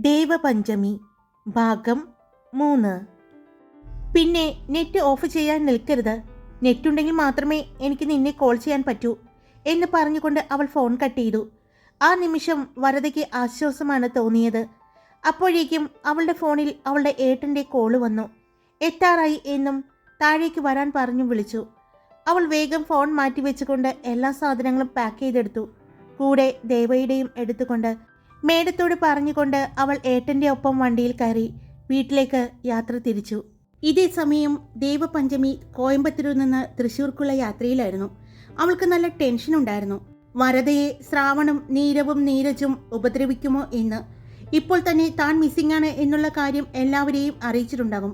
ദേവപഞ്ചമി ഭാഗം മൂന്ന്. പിന്നെ നെറ്റ് ഓഫ് ചെയ്യാൻ നിൽക്കരുത്. നെറ്റ് ഉണ്ടെങ്കിൽ മാത്രമേ എനിക്ക് നിന്നെ കോൾ ചെയ്യാൻ പറ്റൂ എന്ന് പറഞ്ഞുകൊണ്ട് അവൾ ഫോൺ കട്ട് ചെയ്തു. ആ നിമിഷം വരതയ്ക്ക് ആശ്വാസമാണ് തോന്നിയത്. അപ്പോഴേക്കും അവളുടെ ഫോണിൽ അവളുടെ ഏട്ടന്റെ കോൾ വന്നു. എത്താറായി എന്നും താഴേക്ക് വരാൻ പറഞ്ഞു വിളിച്ചു. അവൾ വേഗം ഫോൺ മാറ്റി വെച്ചുകൊണ്ട് എല്ലാ സാധനങ്ങളും പാക്ക് ചെയ്തെടുത്തു. കൂടെ ദേവയുടെയും എടുത്തുകൊണ്ട് മേഡത്തോട് പറഞ്ഞുകൊണ്ട് അവൾ ഏട്ടന്റെ ഒപ്പം വണ്ടിയിൽ കയറി വീട്ടിലേക്ക് യാത്ര തിരിച്ചു. ഇതേ സമയം ദേവപഞ്ചമി കോയമ്പത്തൂരിൽ നിന്ന് തൃശ്ശൂർക്കുള്ള യാത്രയിലായിരുന്നു. അവൾക്ക് നല്ല ടെൻഷൻ ഉണ്ടായിരുന്നു. വരതയെ ശ്രാവണും നീരവും നീരജും ഉപദ്രവിക്കുമോ എന്ന്. ഇപ്പോൾ തന്നെ താൻ മിസ്സിംഗ് ആണ് എന്നുള്ള കാര്യം എല്ലാവരെയും അറിയിച്ചിട്ടുണ്ടാകും.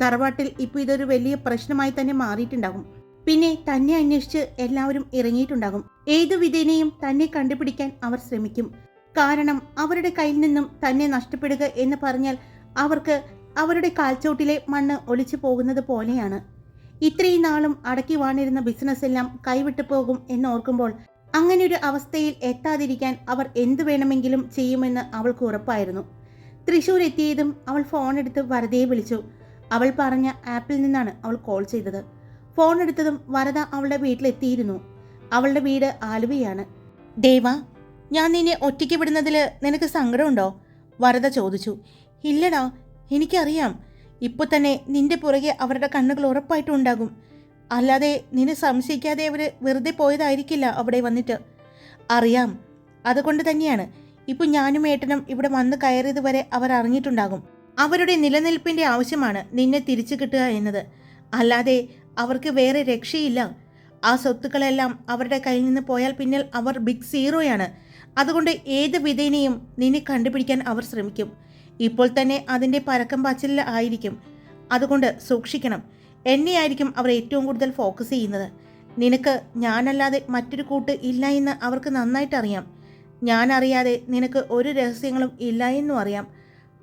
തറവാട്ടിൽ ഇപ്പോൾ ഇതൊരു വലിയ പ്രശ്നമായി തന്നെ മാറിയിട്ടുണ്ടാകും. പിന്നെ തന്നെ അന്വേഷിച്ച് എല്ലാവരും ഇറങ്ങിയിട്ടുണ്ടാകും. ഏതു വിധേനയും തന്നെ കണ്ടുപിടിക്കാൻ അവർ ശ്രമിക്കും. കാരണം അവരുടെ കയ്യിൽ നിന്നും തന്നെ നഷ്ടപ്പെടുക എന്ന് പറഞ്ഞാൽ അവർക്ക് അവരുടെ കാൽച്ചോട്ടിലെ മണ്ണ് ഒലിച്ചു പോകുന്നത് പോലെയാണ്. ഇത്രയും നാളും അടക്കി വാണിരുന്ന ബിസിനസ് എല്ലാം കൈവിട്ടു പോകും എന്നോർക്കുമ്പോൾ അങ്ങനെയൊരു അവസ്ഥയിൽ എത്താതിരിക്കാൻ അവർ എന്തു വേണമെങ്കിലും ചെയ്യുമെന്ന് അവൾക്ക് ഉറപ്പായിരുന്നു. തൃശൂർ എത്തിയതും അവൾ ഫോൺ എടുത്ത് വരദയെ വിളിച്ചു. അവൾ പറഞ്ഞ ആപ്പിൽ നിന്നാണ് അവൾ കോൾ ചെയ്തത്. ഫോൺ എടുത്തതും വരദ അവളുടെ വീട്ടിലെത്തിയിരുന്നു. അവളുടെ വീട് ആലുവയാണ്. ദേവ ഞാൻ നിന്നെ ഒറ്റയ്ക്ക് വിടുന്നതിൽ നിനക്ക് സങ്കടമുണ്ടോ? വരദ ചോദിച്ചു. ഇല്ലടാ എനിക്കറിയാം. ഇപ്പോൾ തന്നെ നിന്റെ പുറകെ അവരുടെ കണ്ണുകൾ ഉറപ്പായിട്ടും ഉണ്ടാകും. അല്ലാതെ നിന്നെ സംശയിക്കാതെ അവർ വെറുതെ പോയതായിരിക്കില്ല അവിടെ വന്നിട്ട്. അറിയാം. അതുകൊണ്ട് തന്നെയാണ്. ഇപ്പോൾ ഞാനും ഏട്ടനും ഇവിടെ വന്ന് കയറിയത് വരെ അവർ അറിഞ്ഞിട്ടുണ്ടാകും. അവരുടെ നിലനിൽപ്പിന്റെ ആവശ്യമാണ് നിന്നെ തിരിച്ചു കിട്ടുക എന്നത്. അല്ലാതെ അവർക്ക് വേറെ രക്ഷയില്ല. ആ സ്വത്തുക്കളെല്ലാം അവരുടെ കയ്യിൽ നിന്ന് പോയാൽ പിന്നിൽ അവർ ബിഗ് സീറോയാണ്. അതുകൊണ്ട് ഏത് വിധേനയും നിന്നെ കണ്ടുപിടിക്കാൻ അവർ ശ്രമിക്കും. ഇപ്പോൾ തന്നെ അതിന്റെ പരക്കം പാച്ചിലിൽ ആയിരിക്കും. അതുകൊണ്ട് സൂക്ഷിക്കണം. എന്നെയായിരിക്കും അവർ ഏറ്റവും കൂടുതൽ ഫോക്കസ് ചെയ്യുന്നത്. നിനക്ക് ഞാനല്ലാതെ മറ്റൊരു കൂട്ട് ഇല്ല എന്ന് അവർക്ക് നന്നായിട്ട് അറിയാം. ഞാൻ അറിയാതെ നിനക്ക് ഒരു രഹസ്യങ്ങളും ഇല്ല എന്നും അറിയാം.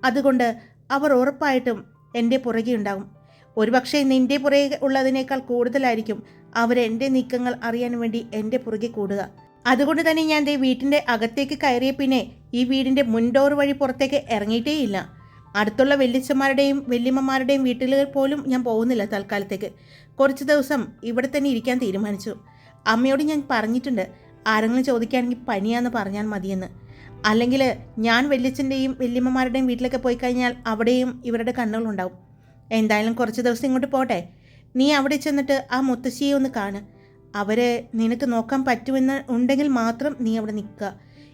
അതുകൊണ്ട് അവർ ഉറപ്പായിട്ടും എന്റെ പുറകെ ഉണ്ടാകും. ഒരുപക്ഷെ നിന്റെ പുറകെ ഉള്ളതിനേക്കാൾ കൂടുതലായിരിക്കും അവരെന്റെ നീക്കങ്ങൾ അറിയാൻ വേണ്ടി എന്റെ പുറകെ കൂടുക. അതുകൊണ്ട് തന്നെ ഞാൻ ദേ വീട്ടിന്റെ അകത്തേക്ക് കയറിയ പിന്നെ ഈ വീടിന്റെ മുൻഡോർ വഴി പുറത്തേക്ക് ഇറങ്ങിയിട്ടേയില്ല. അടുത്തുള്ള വെല്ലിച്ചന്മാരുടെയും വല്യമ്മമാരുടെയും വീട്ടിൽ പോലും ഞാൻ പോകുന്നില്ല തൽക്കാലത്തേക്ക്. കുറച്ച് ദിവസം ഇവിടെ തന്നെ ഇരിക്കാൻ തീരുമാനിച്ചു. അമ്മയോട് ഞാൻ പറഞ്ഞിട്ടുണ്ട് ആരെങ്കിലും ചോദിക്കുകയാണെങ്കിൽ പനിയാന്ന് പറഞ്ഞാൽ മതിയെന്ന്. അല്ലെങ്കിൽ ഞാൻ വല്യച്ഛന്റെയും വല്യമ്മമാരുടെയും വീട്ടിലൊക്കെ പോയി കഴിഞ്ഞാൽ അവിടെയും ഇവരുടെ കണ്ണുകളുണ്ടാവും എന്തായാലും കുറച്ച് ദിവസം ഇങ്ങോട്ട് പോട്ടെ. നീ അവിടെ ചെന്നിട്ട് ആ മുത്തശ്ശിയെ ഒന്ന് കാണ്. അവരെ നിനക്ക് നോക്കാൻ പറ്റുമെന്ന് ഉണ്ടെങ്കിൽ മാത്രം നീ അവിടെ നിൽക്കുക.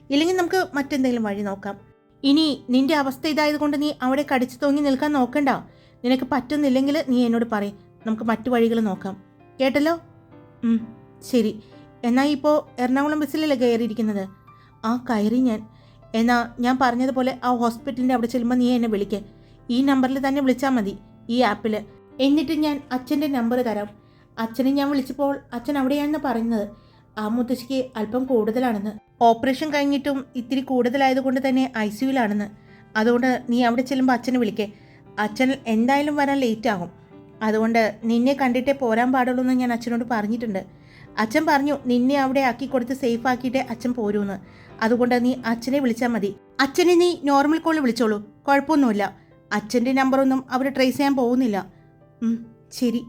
ഇല്ലെങ്കിൽ നമുക്ക് മറ്റെന്തെങ്കിലും വഴി നോക്കാം. ഇനി നിന്റെ അവസ്ഥ ഇതായതുകൊണ്ട് നീ അവിടെ കടിച്ചു തൂങ്ങി നിൽക്കാൻ നോക്കണ്ട. നിനക്ക് പറ്റുന്നില്ലെങ്കിൽ നീ എന്നോട് പറയും. നമുക്ക് മറ്റു വഴികൾ നോക്കാം. കേട്ടല്ലോ? ശരി. എന്നാൽ ഇപ്പോൾ എറണാകുളം ബസ്സിലല്ലേ കയറിയിരിക്കുന്നത്? ആ കയറി ഞാൻ. എന്നാൽ ഞാൻ പറഞ്ഞതുപോലെ ആ ഹോസ്പിറ്റലിന്റെ അവിടെ ചെല്ലുമ്പോൾ നീ എന്നെ വിളിക്കേ. ഈ നമ്പറിൽ തന്നെ വിളിച്ചാൽ മതി ഈ ആപ്പിൽ എന്നിട്ട് ഞാൻ അച്ഛന്റെ നമ്പർ തരാം. അച്ഛനെ ഞാൻ വിളിച്ചപ്പോൾ അച്ഛൻ അവിടെയാണെന്ന് പറയുന്നത്. ആ മുത്തശ്ശിക്ക് അല്പം കൂടുതലാണെന്ന്. ഓപ്പറേഷൻ കഴിഞ്ഞിട്ടും ഇത്തിരി കൂടുതലായതുകൊണ്ട് തന്നെ ഐ സിയുലാണെന്ന് അതുകൊണ്ട് നീ അവിടെ ചെല്ലുമ്പോൾ അച്ഛനെ വിളിക്കേ. അച്ഛൻ എന്തായാലും വരാൻ ലേറ്റ് ആകും. അതുകൊണ്ട് നിന്നെ കണ്ടിട്ടേ പോരാൻ പാടുള്ളൂ എന്ന് ഞാൻ അച്ഛനോട് പറഞ്ഞിട്ടുണ്ട്. അച്ഛൻ പറഞ്ഞു നിന്നെ അവിടെ ആക്കി കൊടുത്ത് സേഫ് ആക്കിയിട്ടേ അച്ഛൻ പോരൂന്ന്. അതുകൊണ്ട് നീ അച്ഛനെ വിളിച്ചാൽ മതി. അച്ഛനെ നീ നോർമൽ കോൾ വിളിച്ചോളൂ. കുഴപ്പമൊന്നുമില്ല. അച്ഛന്റെ നമ്പറൊന്നും അവർ ട്രേസ് ചെയ്യാൻ പോകുന്നില്ല. ശരി.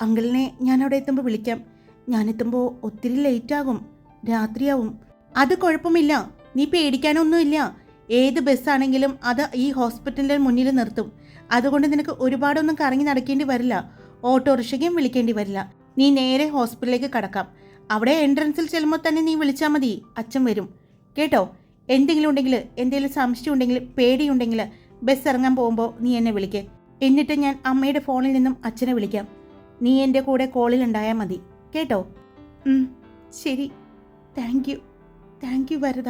അങ്കിളിനെ ഞാൻ അവിടെ എത്തുമ്പോൾ വിളിക്കാം. ഞാൻ എത്തുമ്പോൾ ഒത്തിരി ലേറ്റ് ആകും രാത്രിയാവും. അത് കുഴപ്പമില്ല. നീ പേടിക്കാനൊന്നുമില്ല. ഏത് ബസ്സാണെങ്കിലും അത് ഈ ഹോസ്പിറ്റലിന്റെ മുന്നിൽ നിർത്തും. അതുകൊണ്ട് നിനക്ക് ഒരുപാടൊന്നും കറങ്ങി നടക്കേണ്ടി വരില്ല. ഓട്ടോറിക്ഷയ്ക്കും വിളിക്കേണ്ടി വരില്ല. നീ നേരെ ഹോസ്പിറ്റലിലേക്ക് കടക്കാം. അവിടെ എൻട്രൻസിൽ ചെല്ലുമ്പോൾ തന്നെ നീ വിളിച്ചാൽ മതി. അച്ഛൻ വരും. കേട്ടോ? എന്തെങ്കിലും ഉണ്ടെങ്കിൽ എന്തെങ്കിലും സംശയം ഉണ്ടെങ്കിൽ പേടിയുണ്ടെങ്കിൽ ബസ് ഇറങ്ങാൻ പോകുമ്പോൾ നീ എന്നെ വിളിക്കേ. എന്നിട്ട് ഞാൻ അമ്മയുടെ ഫോണിൽ നിന്നും അച്ഛനെ വിളിക്കാം. നീ എന്റെ കൂടെ കോളിൽ ഉണ്ടായാൽ മതി. കേട്ടോ? ശരി. Thank you thank you Varada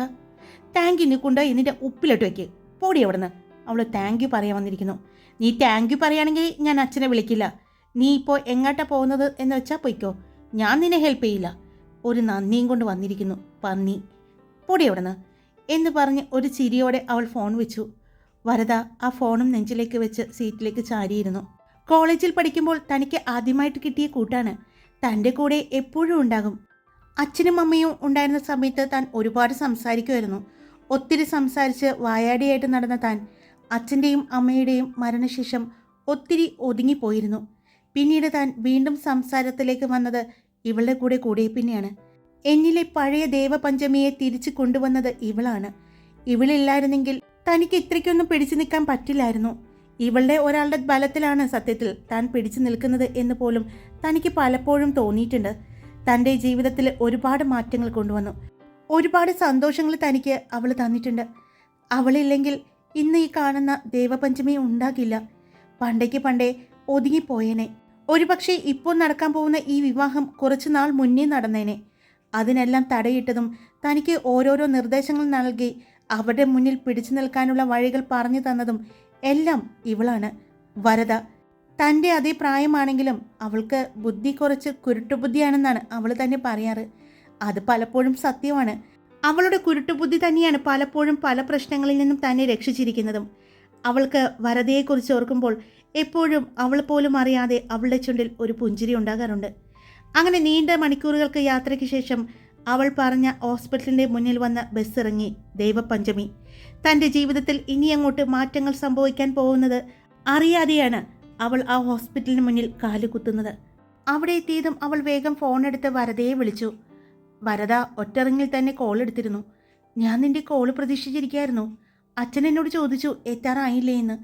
thank you നീ കൊണ്ടുപോയി ഉപ്പിലിട്ട് വെക്ക്. പോടി അവിടുന്ന്. അവൾ താങ്ക് യു പറയാൻ വന്നിരിക്കുന്നു. നീ താങ്ക് യു പറയുകയാണെങ്കിൽ ഞാൻ അച്ഛനെ വിളിക്കില്ല. നീ ഇപ്പോൾ എങ്ങോട്ടാ പോകുന്നത് എന്ന് വെച്ചാൽ പൊയ്ക്കോ. ഞാൻ നിന്നെ ഹെൽപ്പ് ചെയ്യില്ല. ഒരു നന്ദിയും കൊണ്ട് വന്നിരിക്കുന്നു പന്നി. പൊടി അവിടുന്ന്. എന്ന് പറഞ്ഞ് ഒരു ചിരിയോടെ അവൾ ഫോൺ വെച്ചു. വരദ ആ ഫോണും നെഞ്ചിലേക്ക് വെച്ച് സീറ്റിലേക്ക് ചാരിയിരുന്നു. കോളേജിൽ പഠിക്കുമ്പോൾ തനിക്ക് ആദ്യമായിട്ട് കിട്ടിയ കൂട്ടാണ്. തന്റെ കൂടെ എപ്പോഴും ഉണ്ടാകും. അച്ഛനും അമ്മയും ഉണ്ടായിരുന്ന സമയത്ത് താൻ ഒരുപാട് സംസാരിക്കുമായിരുന്നു. ഒത്തിരി സംസാരിച്ച് വായാടിയായിട്ട് നടന്ന താൻ അച്ഛന്റെയും അമ്മയുടെയും മരണശേഷം ഒത്തിരി ഒതുങ്ങിപ്പോയിരുന്നു. പിന്നീട് താൻ വീണ്ടും സംസാരത്തിലേക്ക് വന്നത് ഇവളുടെ കൂടെ കൂടെ പിന്നെയാണ്. എന്നിലെ പഴയ ദേവപഞ്ചമിയെ തിരിച്ചു കൊണ്ടുവന്നത് ഇവളാണ്. ഇവളില്ലായിരുന്നെങ്കിൽ തനിക്ക് ഇത്രയ്ക്കൊന്നും പിടിച്ചു നിൽക്കാൻ പറ്റില്ലായിരുന്നു. ഇവളുടെ ഒരാളുടെ ബലത്തിലാണ് സത്യത്തിൽ താൻ പിടിച്ചു നിൽക്കുന്നത് എന്ന് പോലും തനിക്ക് പലപ്പോഴും തോന്നിയിട്ടുണ്ട്. തന്റെ ജീവിതത്തിൽ ഒരുപാട് മാറ്റങ്ങൾ കൊണ്ടുവന്നു. ഒരുപാട് സന്തോഷങ്ങൾ തനിക്ക് അവൾ തന്നിട്ടുണ്ട്. അവളില്ലെങ്കിൽ ഇന്ന് ഈ കാണുന്ന ദേവപഞ്ചമി ഉണ്ടാകില്ല. പണ്ടേക്ക് പണ്ടേ ഒതുങ്ങിപ്പോയേനെ. ഒരുപക്ഷെ ഇപ്പോൾ നടക്കാൻ പോകുന്ന ഈ വിവാഹം കുറച്ചു നാൾ മുന്നേ നടന്നേനെ. അതിനെല്ലാം തടയിട്ടതും തനിക്ക് ഓരോരോ നിർദ്ദേശങ്ങൾ നൽകി അവരുടെ മുന്നിൽ പിടിച്ചു നിൽക്കാനുള്ള വഴികൾ പറഞ്ഞു തന്നതും എല്ലാം ഇവളാണ്. വരദ തന്റെ അതേ പ്രായമാണെങ്കിലും അവൾക്ക് ബുദ്ധി കുറച്ച് കുരുട്ടുബുദ്ധിയാണെന്നാണ് അവൾ തന്നെ പറയാറ്. അത് പലപ്പോഴും സത്യമാണ്. അവളുടെ കുരുട്ടുബുദ്ധി തന്നെയാണ് പലപ്പോഴും പല പ്രശ്നങ്ങളിൽ നിന്നും തന്നെ രക്ഷിച്ചിരിക്കുന്നതും. അവൾക്ക് വരതയെക്കുറിച്ച് ഓർക്കുമ്പോൾ എപ്പോഴും അവൾ പോലും അറിയാതെ അവളുടെ ചുണ്ടിൽ ഒരു പുഞ്ചിരി ഉണ്ടാകാറുണ്ട്. അങ്ങനെ നീണ്ട മണിക്കൂറുകൾക്ക് യാത്രയ്ക്ക് ശേഷം അവൾ പറഞ്ഞ ഹോസ്പിറ്റലിന്റെ മുന്നിൽ വന്ന ബസ് ഇറങ്ങി ദൈവപഞ്ചമി. തന്റെ ജീവിതത്തിൽ ഇനി അങ്ങോട്ട് മാറ്റങ്ങൾ സംഭവിക്കാൻ പോകുന്നത് അറിയാതെയാണ് അവൾ ആ ഹോസ്പിറ്റലിന് മുന്നിൽ കാലുകുത്തുന്നത് അവിടെ എത്തിയതും അവൾ വേഗം ഫോൺ എടുത്ത് വരതയെ വിളിച്ചു. വരദ ഒറ്ററിങ്ങിൽ തന്നെ കോൾ എടുത്തിരുന്നു. ഞാൻ നിന്റെ കോൾ പ്രതീക്ഷിച്ചിരിക്കായിരുന്നു. അച്ഛൻ എന്നോട് ചോദിച്ചു എത്താറായില്ലേ എന്ന്?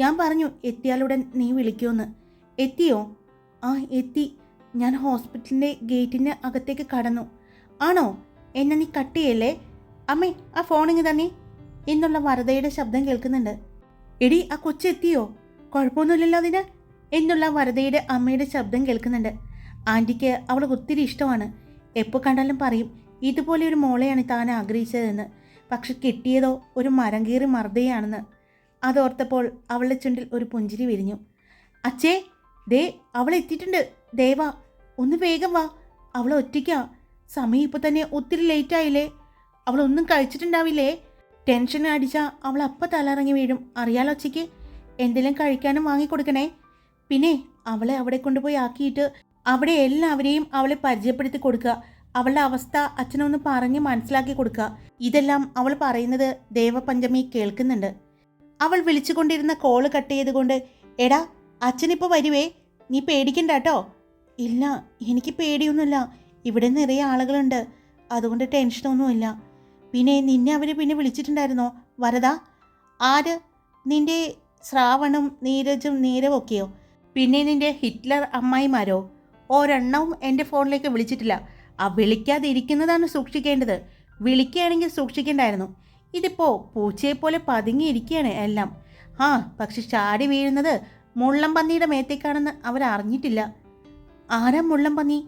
ഞാൻ പറഞ്ഞു എത്തിയാലുടൻ നീ വിളിക്കുമെന്ന്. എത്തിയോ? ആ എത്തി. ഞാൻ ഹോസ്പിറ്റലിന്റെ ഗേറ്റിന് അകത്തേക്ക് കടന്നു. ആണോ? എന്നെ നീ കട്ട് ചെയ്യല്ലേ അമ്മേ ആ ഫോണിങ് തന്നെ. എന്നുള്ള വരദയുടെ ശബ്ദം കേൾക്കുന്നുണ്ട്. എടി ആ കൊച്ചെത്തിയോ കുഴപ്പമൊന്നുമില്ലല്ലോ അതിന്? എന്നുള്ള വരദയുടെ അമ്മയുടെ ശബ്ദം കേൾക്കുന്നുണ്ട്. ആന്റിക്ക് അവൾക്ക് ഒത്തിരി ഇഷ്ടമാണ്. എപ്പോൾ കണ്ടാലും പറയും ഇതുപോലെ ഒരു മോളെയാണ് താൻ ആഗ്രഹിച്ചതെന്ന്. പക്ഷെ കിട്ടിയതോ ഒരു മരം കീറി മർദ്ദയാണെന്ന്. അതോർത്തപ്പോൾ അവളുടെ ചുണ്ടിൽ ഒരു പുഞ്ചിരി വിരിഞ്ഞു. അച്ഛേ ദേ അവൾ എത്തിയിട്ടുണ്ട്. ദേവ ഒന്ന് വേഗം വാ. അവളെ ഒറ്റയ്ക്കാ. സമയം ഇപ്പോൾ തന്നെ ഒത്തിരി ലേറ്റായില്ലേ അവളൊന്നും കഴിച്ചിട്ടുണ്ടാവില്ലേ? ടെൻഷൻ അടിച്ചാൽ അവൾ അപ്പം തലറങ്ങി വീഴും. അറിയാലോ ഒച്ചയ്ക്ക് എന്തെങ്കിലും കഴിക്കാനും വാങ്ങിക്കൊടുക്കണേ. പിന്നെ അവളെ അവിടെ കൊണ്ടുപോയി ആക്കിയിട്ട് അവിടെ എല്ലാവരെയും അവളെ പരിചയപ്പെടുത്തി കൊടുക്കുക. അവളുടെ അവസ്ഥ അച്ഛനൊന്ന് പറഞ്ഞ് മനസ്സിലാക്കി കൊടുക്കുക. ഇതെല്ലാം അവൾ പറയുന്നത് ദേവപഞ്ചമി കേൾക്കുന്നുണ്ട്. അവൾ വിളിച്ചുകൊണ്ടിരുന്ന കോൾ കട്ട് ചെയ്തുകൊണ്ട് എടാ അച്ഛനിപ്പോൾ വരുവേ? നീ പേടിക്കണ്ട കേട്ടോ? ഇല്ല എനിക്ക് പേടിയൊന്നുമില്ല. ഇവിടെ നിറയെ ആളുകളുണ്ട്. അതുകൊണ്ട് ടെൻഷനൊന്നുമില്ല പിന്നെ നിന്നെ അവർ പിന്നെ വിളിച്ചിട്ടുണ്ടായിരുന്നോ? വരത ആര്? നിന്റെ ശ്രാവണും നീരജും നീരവൊക്കെയോ പിന്നെ നിന്റെ ഹിറ്റ്ലർ അമ്മായിമാരോ? ഒരെണ്ണവും എന്റെ ഫോണിലേക്ക് വിളിച്ചിട്ടില്ല. ആ വിളിക്കാതിരിക്കുന്നതാണ് സൂക്ഷിക്കേണ്ടത്. വിളിക്കുകയാണെങ്കിൽ സൂക്ഷിക്കേണ്ടായിരുന്നു. ഇതിപ്പോൾ പൂച്ചയെപ്പോലെ പതുങ്ങിയിരിക്കുകയാണ് എല്ലാം. ആ പക്ഷെ ചാടി വീഴുന്നത് മുള്ളം പന്നിയുടെ മേത്തേക്കാണെന്ന് അവരറിഞ്ഞിട്ടില്ല. ആരാ മുള്ളം പന്നി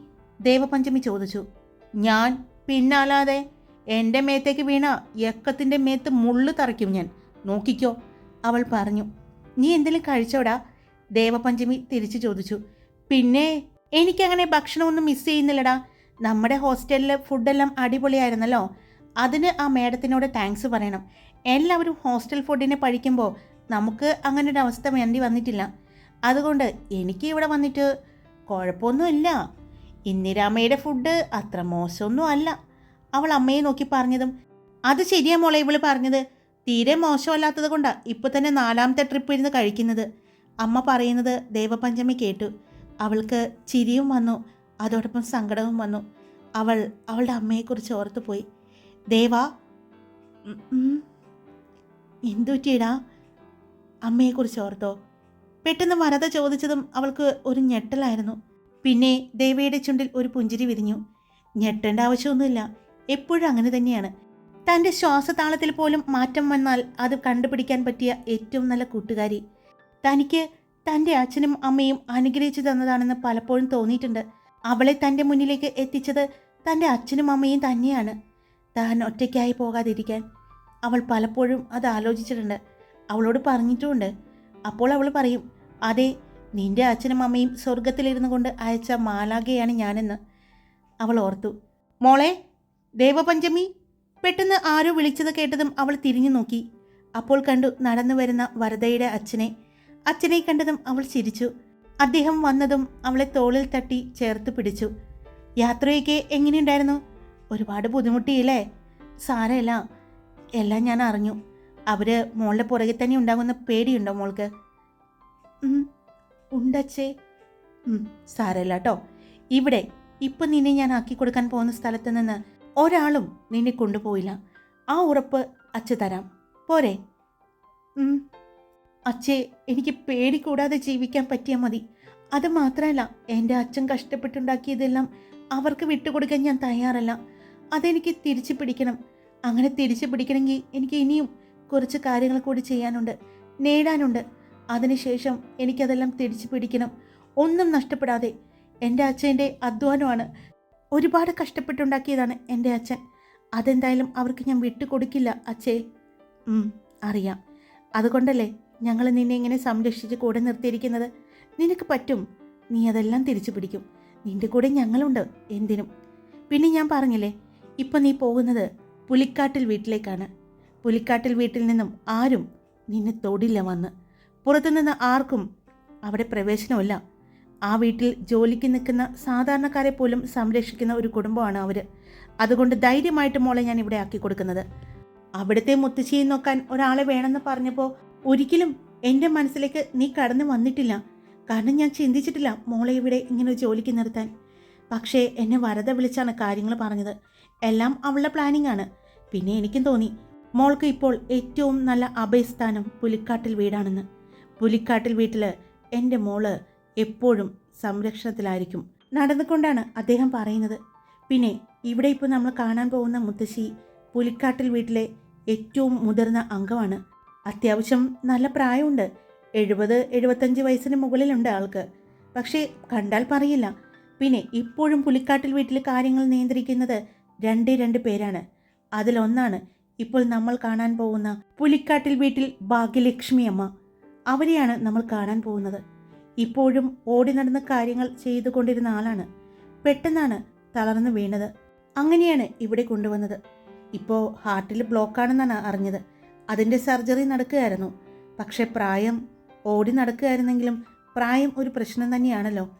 ദേവപഞ്ചമി ചോദിച്ചു. ഞാൻ പിന്നാലാതെ എന്റെ മേത്തേക്ക് വീണ യക്കത്തിന്റെ മേത്ത് മുള്ളു തറയ്ക്കും ഞാൻ. നോക്കിക്കോ അവൾ പറഞ്ഞു. നീ എന്തെങ്കിലും കഴിച്ചോടാ? ദേവപഞ്ചമി തിരിച്ചു ചോദിച്ചു. പിന്നെ എനിക്കങ്ങനെ ഭക്ഷണമൊന്നും മിസ് ചെയ്യുന്നില്ലടാ. നമ്മുടെ ഹോസ്റ്റലിലെ ഫുഡെല്ലാം അടിപൊളിയായിരുന്നല്ലോ. അതിന് ആ മേഡത്തിനോട് താങ്ക്സ് പറയണം. എല്ലാവരും ഹോസ്റ്റൽ ഫുഡിനെ പഴിക്കുമ്പോൾ നമുക്ക് അങ്ങനെ ഒരു അവസ്ഥ വേണ്ടി വന്നിട്ടില്ല. അതുകൊണ്ട് എനിക്ക് ഇവിടെ വന്നിട്ട് കുഴപ്പമൊന്നുമില്ല. ഇന്ദിരാമ്മയുടെ ഫുഡ് അത്ര മോശമൊന്നും അല്ല. അവൾ അമ്മയെ നോക്കി പറഞ്ഞതും അത് ശരിയാ മോളെ ഇവൾ പറഞ്ഞത് തീരെ മോശമല്ലാത്തത് കൊണ്ടാണ് ഇപ്പോൾ തന്നെ നാലാമത്തെ ട്രിപ്പ് ഇരുന്ന് കഴിക്കുന്നത്. അമ്മ പറയുന്നത് ദേവപഞ്ചമി കേട്ടു. അവൾക്ക് ചിരിയും വന്നു അതോടൊപ്പം സങ്കടവും വന്നു. അവൾ അവളുടെ അമ്മയെക്കുറിച്ച് ഓർത്തുപോയി ദേവ ദേവാ ഉം, ഉം. എന്തു പറ്റിയടാ അമ്മയെക്കുറിച്ച് ഓർത്തോ. പെട്ടെന്ന് വരത ചോദിച്ചതും അവൾക്ക് ഒരു ഞെട്ടലായിരുന്നു. പിന്നെ ദേവയുടെ ചുണ്ടിൽ ഒരു പുഞ്ചിരി വിരിഞ്ഞു. ഞെട്ടേണ്ട ആവശ്യമൊന്നുമില്ല. എപ്പോഴും അങ്ങനെ തന്നെയാണ്. തന്റെ ശ്വാസതാളത്തിൽ പോലും മാറ്റം വന്നാൽ അത് കണ്ടുപിടിക്കാൻ പറ്റിയ ഏറ്റവും നല്ല കൂട്ടുകാരി. തനിക്ക് തന്റെ അച്ഛനും അമ്മയും അനുഗ്രഹിച്ചു തന്നതാണെന്ന് പലപ്പോഴും തോന്നിയിട്ടുണ്ട്. അവളെ തന്റെ മുന്നിലേക്ക് എത്തിച്ചത് തന്റെ അച്ഛനും അമ്മയും തന്നെയാണ്. താൻ ഒറ്റയ്ക്കായി പോകാതിരിക്കാൻ. അവൾ പലപ്പോഴും അത് ആലോചിച്ചിട്ടുണ്ട്. അവളോട് പറഞ്ഞിട്ടുമുണ്ട്. അപ്പോൾ അവൾ പറയും അതെ നിന്റെ അച്ഛനും അമ്മയും സ്വർഗത്തിലിരുന്നു കൊണ്ട് അയച്ച മാലാകയാണ് ഞാനെന്ന് അവൾ ഓർത്തു. മോളെ ദേവപഞ്ചമി പെട്ടെന്ന് ആരോ വിളിച്ചത് കേട്ടതും അവൾ തിരിഞ്ഞു നോക്കി. അപ്പോൾ കണ്ടു നടന്നു വരുന്ന വരദയുടെ അച്ഛനെ. അച്ഛനെ കണ്ടതും അവൾ ചിരിച്ചു. അദ്ദേഹം വന്നതും അവളെ തോളിൽ തട്ടി ചേർത്ത് പിടിച്ചു. യാത്രയൊക്കെ എങ്ങനെയുണ്ടായിരുന്നു? ഒരുപാട് ബുദ്ധിമുട്ടിയില്ലേ? സാരമില്ല. എല്ലാം ഞാൻ അറിഞ്ഞു. അവർ മോളുടെ പുറകെ തന്നെ ഉണ്ടാകുന്ന പേടിയുണ്ടോ മോൾക്ക്? ഉണ്ടച്ചേ. സാരല്ല കേട്ടോ ഇവിടെ ഇപ്പം നിന്നെ ഞാൻ ആക്കി കൊടുക്കാൻ പോകുന്ന സ്ഥലത്ത് നിന്ന് ഒരാളും നിന്നെ കൊണ്ടുപോയില്ല. ആ ഉറപ്പ് അച്ഛ തരാം. പോരെ. അച്ഛേ എനിക്ക് പേടി കൂടാതെ ജീവിക്കാൻ പറ്റിയാൽ മതി. അത് മാത്രമല്ല എന്റെ അച്ഛൻ കഷ്ടപ്പെട്ടുണ്ടാക്കിയതെല്ലാം അവർക്ക് വിട്ടുകൊടുക്കാൻ ഞാൻ തയ്യാറല്ല. അതെനിക്ക് തിരിച്ചു പിടിക്കണം. അങ്ങനെ തിരിച്ചു പിടിക്കണമെങ്കിൽ എനിക്ക് ഇനിയും കുറച്ച് കാര്യങ്ങൾ കൂടി ചെയ്യാനുണ്ട് നേടാനുണ്ട്. അതിനുശേഷം എനിക്കതെല്ലാം തിരിച്ചു പിടിക്കണം. ഒന്നും നഷ്ടപ്പെടാതെ എന്റെ അച്ഛന്റെ അധ്വാനമാണ്. ഒരുപാട് കഷ്ടപ്പെട്ടുണ്ടാക്കിയതാണ് എന്റെ അച്ഛൻ. അതെന്തായാലും അവർക്ക് ഞാൻ വിട്ടുകൊടുക്കില്ല അച്ഛേ. അറിയാം. അതുകൊണ്ടല്ലേ ഞങ്ങൾ നിന്നെ ഇങ്ങനെ സംരക്ഷിച്ച് കൂടെ നിർത്തിയിരിക്കുന്നത്. നിനക്ക് പറ്റും. നീ അതെല്ലാം തിരിച്ചു പിടിക്കും. നിന്റെ കൂടെ ഞങ്ങളുണ്ട് എന്തിനും. പിന്നെ ഞാൻ പറഞ്ഞില്ലേ ഇപ്പം നീ പോകുന്നത് പുലിക്കാട്ടിൽ വീട്ടിലേക്കാണ്. പുലിക്കാട്ടിൽ വീട്ടിൽ നിന്നും ആരും നിന്നെ തൊടില്ല വന്ന്. പുറത്തുനിന്ന് ആർക്കും അവിടെ പ്രവേശനമില്ല. ആ വീട്ടിൽ ജോലിക്ക് നിൽക്കുന്ന സാധാരണക്കാരെ പോലും സംരക്ഷിക്കുന്ന ഒരു കുടുംബമാണ് അവർ അതുകൊണ്ട് ധൈര്യമായിട്ട് മോളെ ഞാൻ ഇവിടെ ആക്കി കൊടുക്കുന്നത്. അവിടുത്തെ മുത്തശ്ശിയെ നോക്കാൻ ഒരാളെ വേണമെന്ന് പറഞ്ഞപ്പോൾ ഒരിക്കലും എന്റെ മനസ്സിലേക്ക് നീ കടന്നു വന്നിട്ടില്ല. കാരണം ഞാൻ ചിന്തിച്ചിട്ടില്ല മോളെ ഇവിടെ ഇങ്ങനെ ജോലിക്ക് നിർത്താൻ. പക്ഷേ എന്നെ വരത വിളിച്ചാണ് കാര്യങ്ങൾ പറഞ്ഞത്. എല്ലാം അവളുടെ പ്ലാനിംഗ് ആണ്. പിന്നെ എനിക്കും തോന്നി മോൾക്ക് ഇപ്പോൾ ഏറ്റവും നല്ല അഭയസ്ഥാനം പുലിക്കാട്ടിൽ വീടാണെന്ന്. പുലിക്കാട്ടിൽ വീട്ടിൽ എന്റെ മോൾ എപ്പോഴും സംരക്ഷണത്തിലായിരിക്കും. നടന്നുകൊണ്ടാണ് അദ്ദേഹം പറയുന്നത്. പിന്നെ ഇവിടെ ഇപ്പോൾ നമ്മൾ കാണാൻ പോകുന്ന മുത്തശ്ശി പുലിക്കാട്ടിൽ വീട്ടിലെ ഏറ്റവും മുതിർന്ന അംഗമാണ്. അത്യാവശ്യം നല്ല പ്രായമുണ്ട്. എഴുപത് എഴുപത്തഞ്ച് വയസ്സിന് മുകളിലുണ്ട് ആൾക്ക്. പക്ഷേ കണ്ടാൽ പറയില്ല. പിന്നെ ഇപ്പോഴും പുലിക്കാട്ടിൽ വീട്ടിൽ കാര്യങ്ങൾ നിയന്ത്രിക്കുന്നത് രണ്ടേ രണ്ട് പേരാണ്. അതിലൊന്നാണ് ഇപ്പോൾ നമ്മൾ കാണാൻ പോകുന്ന പുലിക്കാട്ടിൽ വീട്ടിൽ ഭാഗ്യലക്ഷ്മി അമ്മ. അവരെയാണ് നമ്മൾ കാണാൻ പോകുന്നത്. ഇപ്പോഴും ഓടി നടന്ന കാര്യങ്ങൾ ചെയ്തുകൊണ്ടിരുന്ന ആളാണ്. പെട്ടെന്നാണ് തളർന്നു വീണത്. അങ്ങനെയാണ് ഇവിടെ കൊണ്ടുവന്നത്. ഇപ്പോൾ ഹാർട്ടിൽ ബ്ലോക്കാണെന്നാണ് അറിഞ്ഞത്. അതിന്റെ സർജറി നടക്കുകയായിരുന്നു. പക്ഷേ പ്രായം ഓടി നടക്കുകയായിരുന്നെങ്കിലും പ്രായം ഒരു പ്രശ്നം തന്നെയാണല്ലോ.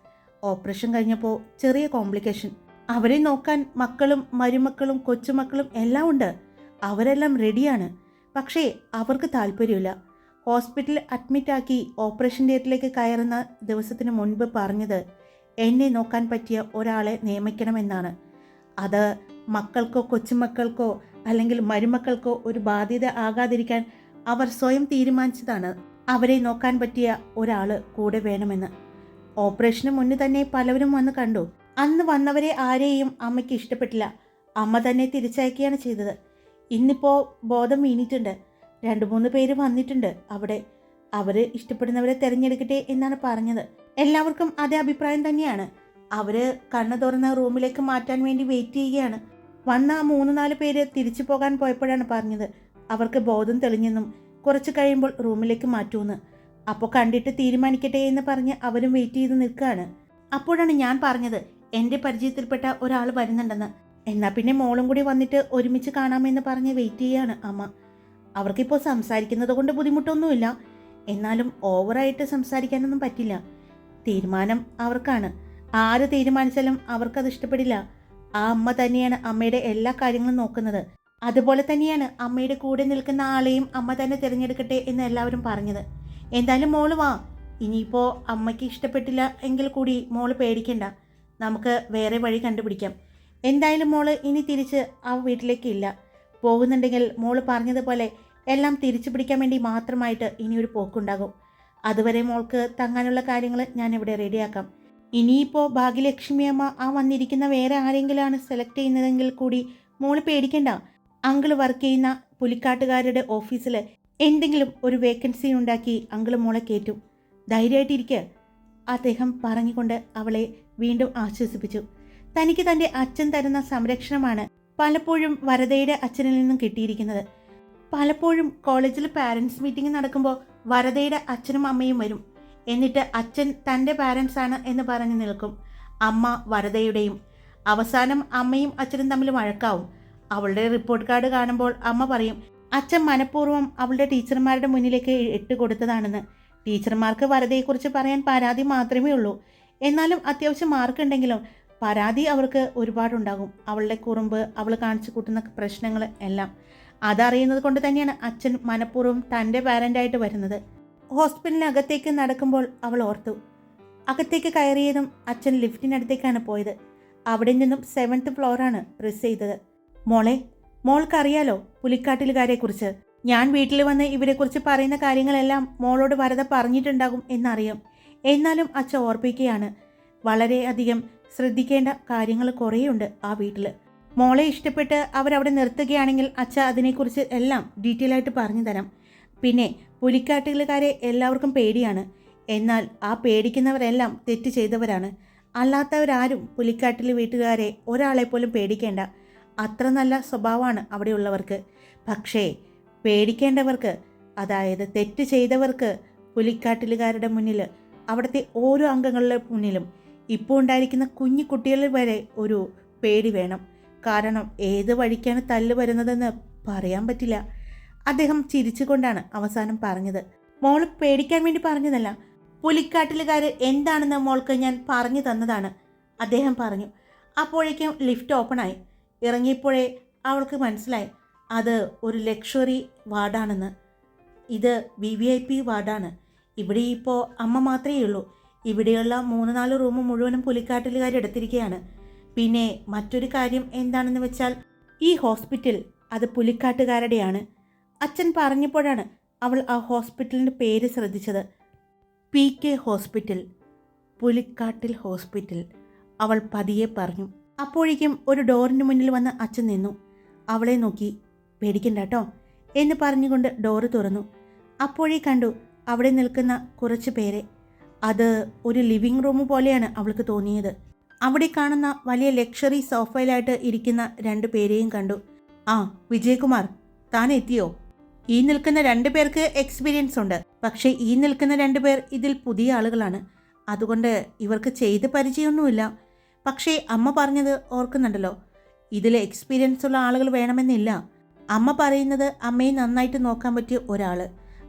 ഓപ്പറേഷൻ കഴിഞ്ഞപ്പോൾ ചെറിയ കോംപ്ലിക്കേഷൻ. അവരെ നോക്കാൻ മക്കളും മരുമക്കളും കൊച്ചുമക്കളും എല്ലാം ഉണ്ട്. അവരെല്ലാം റെഡിയാണ്. പക്ഷേ അവർക്ക് താല്പര്യമില്ല. ഹോസ്പിറ്റലിൽ അഡ്മിറ്റാക്കി ഓപ്പറേഷൻ തിയേറ്ററിലേക്ക് കയറുന്ന ദിവസത്തിന് മുൻപ് പറഞ്ഞത് എന്നെ നോക്കാൻ പറ്റിയ ഒരാളെ നിയമിക്കണമെന്നാണ്. അത് മക്കൾക്കോ കൊച്ചുമക്കൾക്കോ അല്ലെങ്കിൽ മരുമക്കൾക്കോ ഒരു ബാധ്യത ആകാതിരിക്കാൻ അവർ സ്വയം തീരുമാനിച്ചതാണ് അവരെ നോക്കാൻ പറ്റിയ ഒരാൾ കൂടെ വേണമെന്ന്. ഓപ്പറേഷന് മുന്നേ തന്നെ പലവരും വന്ന് കണ്ടു. അന്ന് വന്നവരെ ആരെയും അമ്മയ്ക്ക് ഇഷ്ടപ്പെട്ടില്ല. അമ്മ തന്നെ തിരിച്ചയക്കുകയാണ് ചെയ്തത്. ഇന്നിപ്പോൾ ബോധം വീണിട്ടുണ്ട്. രണ്ട് മൂന്ന് പേര് വന്നിട്ടുണ്ട്. അവിടെ അവർ ഇഷ്ടപ്പെടുന്നവരെ തിരഞ്ഞെടുക്കട്ടെ എന്നാണ് പറഞ്ഞത്. എല്ലാവർക്കും അതേ അഭിപ്രായം തന്നെയാണ്. അവർ കണ്ണു തുറന്ന റൂമിലേക്ക് മാറ്റാൻ വേണ്ടി വെയിറ്റ് ചെയ്യുകയാണ്. വന്ന മൂന്ന് നാല് പേര് തിരിച്ചു പോകാൻ പോയപ്പോഴാണ് പറഞ്ഞത്. അവർക്ക് ബോധം തെളിഞ്ഞെന്നും കുറച്ച് കഴിയുമ്പോൾ റൂമിലേക്ക് മാറ്റുമെന്ന് അപ്പോൾ കണ്ടിട്ട് തീരുമാനിക്കട്ടെ എന്ന് പറഞ്ഞ് അവരും വെയിറ്റ് ചെയ്ത് നിൽക്കുകയാണ്. അപ്പോഴാണ് ഞാൻ പറഞ്ഞത് എന്റെ പരിചയത്തിൽപ്പെട്ട ഒരാൾ വരുന്നുണ്ടെന്ന്. എന്നാൽ പിന്നെ മോളും കൂടി വന്നിട്ട് ഒരുമിച്ച് കാണാമെന്ന് പറഞ്ഞ് വെയിറ്റ് ചെയ്യാണ് അമ്മ. അവർക്കിപ്പോൾ സംസാരിക്കുന്നത് കൊണ്ട് ബുദ്ധിമുട്ടൊന്നുമില്ല. എന്നാലും ഓവറായിട്ട് സംസാരിക്കാനൊന്നും പറ്റില്ല. തീരുമാനം അവർക്കാണ്. ആര് തീരുമാനിച്ചാലും അവർക്കത് ഇഷ്ടപ്പെടില്ല. ആ അമ്മ തന്നെയാണ് അമ്മയുടെ എല്ലാ കാര്യങ്ങളും നോക്കുന്നത്. അതുപോലെ തന്നെയാണ് അമ്മയുടെ കൂടെ നിൽക്കുന്ന ആളെയും അമ്മ തന്നെ തിരഞ്ഞെടുക്കട്ടെ എന്ന് എല്ലാവരും പറഞ്ഞത്. എന്തായാലും മോൾ വാ. ഇനിയിപ്പോൾ അമ്മയ്ക്ക് ഇഷ്ടപ്പെട്ടില്ല എങ്കിൽ കൂടി മോൾ പേടിക്കണ്ട. നമുക്ക് വേറെ വഴി കണ്ടുപിടിക്കാം. എന്തായാലും മോൾ ഇനി തിരിച്ച് ആ വീട്ടിലേക്ക് ഇല്ല. പോകുന്നുണ്ടെങ്കിൽ മോൾ പറഞ്ഞതുപോലെ എല്ലാം തിരിച്ചു പിടിക്കാൻ വേണ്ടി മാത്രമായിട്ട് ഇനിയൊരു പോക്കുണ്ടാകും. അതുവരെ മോൾക്ക് തങ്ങാനുള്ള കാര്യങ്ങൾ ഞാൻ ഇവിടെ റെഡിയാക്കാം. ഇനിയിപ്പോൾ ഭാഗ്യലക്ഷ്മി അമ്മ ആ വന്നിരിക്കുന്ന വേറെ ആരെങ്കിലാണ് സെലക്ട് ചെയ്യുന്നതെങ്കിൽ കൂടി മോൾ പേടിക്കണ്ട. അങ്കിൾ വർക്ക് ചെയ്യുന്ന പുലിക്കാട്ടുകാരുടെ ഓഫീസിൽ എന്തെങ്കിലും ഒരു വേക്കൻസി ഉണ്ടാക്കി അങ്കിൾ മോളെ കയറ്റും. ധൈര്യമായിട്ടിരിക്കുക അദ്ദേഹം പറഞ്ഞുകൊണ്ട് അവളെ വീണ്ടും ആശ്വസിപ്പിച്ചു. തനിക്ക് തന്റെ അച്ഛൻ തരുന്ന സംരക്ഷണമാണ് പലപ്പോഴും വരദയുടെ അച്ഛനിൽ നിന്നും കിട്ടിയിരിക്കുന്നത്. പലപ്പോഴും കോളേജിൽ പാരൻസ് മീറ്റിംഗ് നടക്കുമ്പോൾ വരദയുടെ അച്ഛനും അമ്മയും വരും. എന്നിട്ട് അച്ഛൻ തന്റെ ആണ് എന്ന് പറഞ്ഞു നിൽക്കും. അമ്മ വരദയുടെയും അവസാനം അമ്മയും അച്ഛനും തമ്മിൽ വഴക്കാവും. അവളുടെ റിപ്പോർട്ട് കാർഡ് കാണുമ്പോൾ അമ്മ പറയും അച്ഛൻ മനഃപൂർവം അവളുടെ ടീച്ചർമാരുടെ മുന്നിലേക്ക് ഇട്ട് കൊടുത്തതാണെന്ന്. ടീച്ചർമാർക്ക് വരതയെക്കുറിച്ച് പറയാൻ പരാതി മാത്രമേ ഉള്ളൂ. എന്നാലും അത്യാവശ്യം മാർക്ക് ഉണ്ടെങ്കിലും പരാതി അവർക്ക് ഒരുപാടുണ്ടാകും. അവളുടെ കുറുമ്പ് അവൾ കാണിച്ചു കൂട്ടുന്ന പ്രശ്നങ്ങൾ എല്ലാം. അതറിയുന്നത് കൊണ്ട് തന്നെയാണ് അച്ഛൻ മനഃപൂർവം തന്റെ പാരന്റായിട്ട് വരുന്നത്. ഹോസ്പിറ്റലിനകത്തേക്ക് നടക്കുമ്പോൾ അവൾ ഓർത്തു. അകത്തേക്ക് കയറിയതും അച്ഛൻ ലിഫ്റ്റിനടുത്തേക്കാണ് പോയത്. അവിടെ നിന്നും സെവൻത്ത് ഫ്ലോറാണ് പ്രസ് ചെയ്തത്. മോളെ മോൾക്കറിയാലോ പുലിക്കാട്ടിലുകാരെക്കുറിച്ച്? ഞാൻ വീട്ടിൽ വന്ന് ഇവരെക്കുറിച്ച് പറയുന്ന കാര്യങ്ങളെല്ലാം മോളോട് വരത പറഞ്ഞിട്ടുണ്ടാകും എന്നറിയാം. എന്നാലും അച്ഛൻ ഓർപ്പിക്കുകയാണ്. വളരെയധികം ശ്രദ്ധിക്കേണ്ട കാര്യങ്ങൾ കുറേയുണ്ട് ആ വീട്ടിൽ മോളെ ഇഷ്ടപ്പെട്ട് അവരവിടെ നിർത്തുകയാണെങ്കിൽ അച്ഛ അതിനെക്കുറിച്ച് എല്ലാം ഡീറ്റെയിൽ ആയിട്ട് പറഞ്ഞു തരാം. പിന്നെ പുലിക്കാട്ടുകാരെ എല്ലാവർക്കും പേടിയാണ്. എന്നാൽ ആ പേടിക്കുന്നവരെല്ലാം തെറ്റ് ചെയ്തവരാണ്. അല്ലാത്തവരാരും പുലിക്കാട്ടിലെ വീട്ടുകാരെ ഒരാളെ പോലും പേടിക്കേണ്ട. അത്ര നല്ല സ്വഭാവമാണ് അവിടെയുള്ളവർക്ക്. പക്ഷേ പേടിക്കേണ്ടവർക്ക് അതായത് തെറ്റ് ചെയ്തവർക്ക് പുലിക്കാട്ടിലുകാരുടെ മുന്നിൽ അവിടുത്തെ ഓരോ അംഗങ്ങളുടെ മുന്നിലും ഇപ്പോൾ ഉണ്ടായിരിക്കുന്ന കുഞ്ഞു കുട്ടികളിൽ വരെ ഒരു പേടി വേണം. കാരണം ഏത് വഴിക്കാണ് തല്ല് വരുന്നതെന്ന് പറയാൻ പറ്റില്ല. അദ്ദേഹം ചിരിച്ചുകൊണ്ടാണ് അവസാനം പറഞ്ഞത്. മോൾ പേടിക്കാൻ വേണ്ടി പറഞ്ഞതല്ല. പുലിക്കാട്ടിലുകാർ എന്താണെന്ന് മോൾക്ക് ഞാൻ പറഞ്ഞു തന്നതാണ്. അദ്ദേഹം പറഞ്ഞു. അപ്പോഴേക്കും ലിഫ്റ്റ് ഓപ്പണായി. ഇറങ്ങിയപ്പോഴേ അവൾക്ക് മനസ്സിലായി. അത് ഒരു ലക്ഷറി വാർഡാണെന്ന്. ഇത് വി വി ഐ പി വാർഡാണ്. ഇവിടെ ഇപ്പോൾ അമ്മ മാത്രമേ ഉള്ളൂ. ഇവിടെയുള്ള മൂന്ന് നാല് റൂം മുഴുവനും പുലിക്കാട്ടിലുകാർ എടുത്തിരിക്കുകയാണ്. പിന്നെ മറ്റൊരു കാര്യം എന്താണെന്ന് വെച്ചാൽ ഈ ഹോസ്പിറ്റൽ അത് പുലിക്കാട്ടുകാരുടെയാണ്. അച്ഛൻ പറഞ്ഞപ്പോഴാണ് അവൾ ആ ഹോസ്പിറ്റലിന്റെ പേര് ശ്രദ്ധിച്ചത്. P K hospital Pulikkattil hospital അവൾ പതിയെ പറഞ്ഞു. അപ്പോഴേക്കും ഒരു ഡോറിന് മുന്നിൽ വന്ന് അച്ഛൻ നിന്നു. അവളെ നോക്കി പേടിക്കണ്ട കേട്ടോ എന്ന് പറഞ്ഞുകൊണ്ട് ഡോറ് തുറന്നു. അപ്പോഴേ കണ്ടു അവിടെ നിൽക്കുന്ന കുറച്ച് പേരെ. അത് ഒരു ലിവിംഗ് റൂം പോലെയാണ് അവൾക്ക് തോന്നിയത്. അവിടെ കാണുന്ന വലിയ ലക്ഷറി സോഫയിലായിട്ട് ഇരിക്കുന്ന രണ്ട് പേരെയും കണ്ടു. ആ വിജയകുമാർ താൻ എത്തിയോ? ഈ നിൽക്കുന്ന രണ്ടു പേർക്ക് എക്സ്പീരിയൻസ് ഉണ്ട്. പക്ഷേ ഈ നിൽക്കുന്ന രണ്ട് പേർ ഇതിൽ പുതിയ ആളുകളാണ്. അതുകൊണ്ട് ഇവർക്ക് ചെയ്ത് പരിചയമൊന്നുമില്ല. പക്ഷേ അമ്മ പറഞ്ഞത് ഓർക്കുന്നുണ്ടല്ലോ. ഇതിൽ എക്സ്പീരിയൻസ് ഉള്ള ആളുകൾ വേണമെന്നില്ല. അമ്മ പറയുന്നത് അമ്മയെ നന്നായിട്ട് നോക്കാൻ പറ്റിയ ഒരാൾ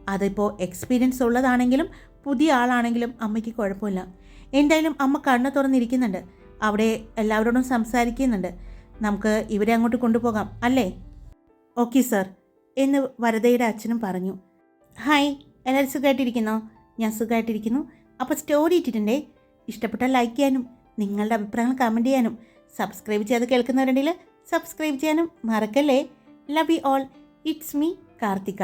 അതിപ്പോൾ എക്സ്പീരിയൻസ് ഉള്ളതാണെങ്കിലും പുതിയ ആളാണെങ്കിലും അമ്മയ്ക്ക് കുഴപ്പമില്ല. എന്തായാലും അമ്മ കണ്ണ് തുറന്നിരിക്കുന്നുണ്ട്. അവിടെ എല്ലാവരോടും സംസാരിക്കുന്നുണ്ട്. നമുക്ക് ഇവരെ അങ്ങോട്ട് കൊണ്ടുപോകാം അല്ലേ? ഓക്കെ സർ എന്ന് വരദയുടെ അച്ഛനും പറഞ്ഞു. ഹായ് എല്ലാവരും സുഖമായിട്ടിരിക്കുന്നോ? ഞാൻ സുഖമായിട്ടിരിക്കുന്നു. അപ്പോൾ സ്റ്റോറി ഇട്ടിട്ടുണ്ടേ? ഇഷ്ടപ്പെട്ടാൽ ലൈക്ക് ചെയ്യാനും നിങ്ങളുടെ അഭിപ്രായങ്ങൾ കമന്റ് ചെയ്യാനും സബ്സ്ക്രൈബ് ചെയ്ത് കേൾക്കുന്നവരുണ്ടെങ്കിൽ സബ്സ്ക്രൈബ് ചെയ്യാനും മറക്കല്ലേ? Love you all it's me Karthika.